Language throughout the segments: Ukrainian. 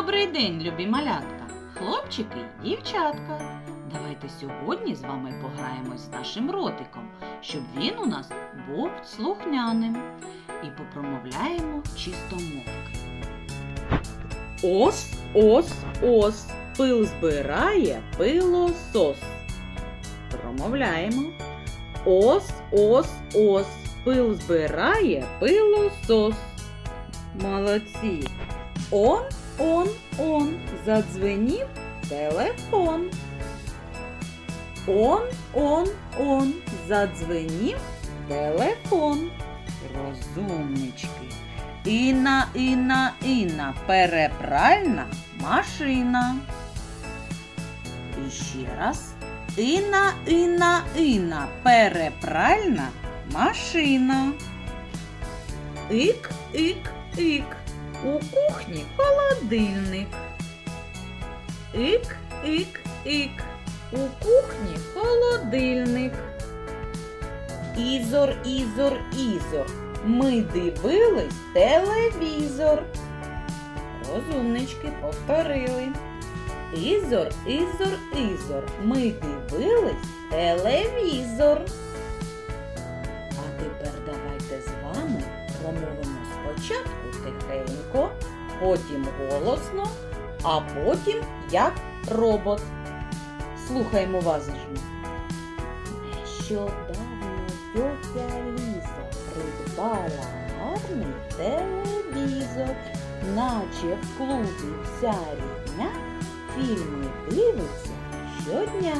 Добрий день, любі малятка, хлопчики і дівчатка. Давайте сьогодні з вами пограємось з нашим ротиком, щоб він у нас був слухняним. І попромовляємо чистомовки. Ос, ос, ос, пил збирає пилосос. Промовляємо. Ос, ос, ос, пил збирає пилосос. Молодці. Он, он, он, задзвенів телефон. Он, он, он, задзвенів телефон. Розумнички. Інна, інна, інна, перепральна машина. І ще раз. Інна, інна, інна, перепральна машина. Ік, ік, ік. У кухні холодильник. Ік, ік, ік. У кухні холодильник. Ізор, ізор, ізор. Ми дивились телевізор. Розумнички повторили. Ізор, ізор, ізор. Ми дивились телевізор. А тепер давайте з вами промовимо тихенько, потім голосно, а потім як робот. Слухаймо уважно. Нещодавно тьотя Ліза придбала гарний телевізор, наче в клубі вся рідня фільми дивиться щодня.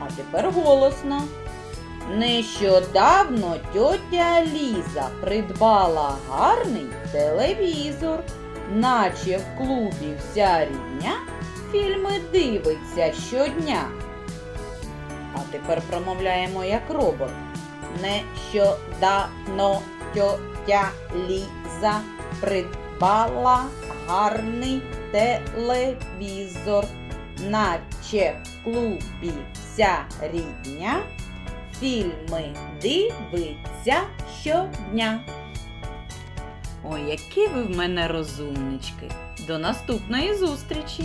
А тепер голосно. Нещодавно тьотя Ліза придбала гарний телевізор, наче в клубі вся рідня фільми дивиться щодня. А тепер промовляємо як робот. Нещодавно тьотя Ліза придбала гарний телевізор, наче в клубі вся рідня фільми дивиться щодня. Ой, які ви в мене розумнички. До наступної зустрічі!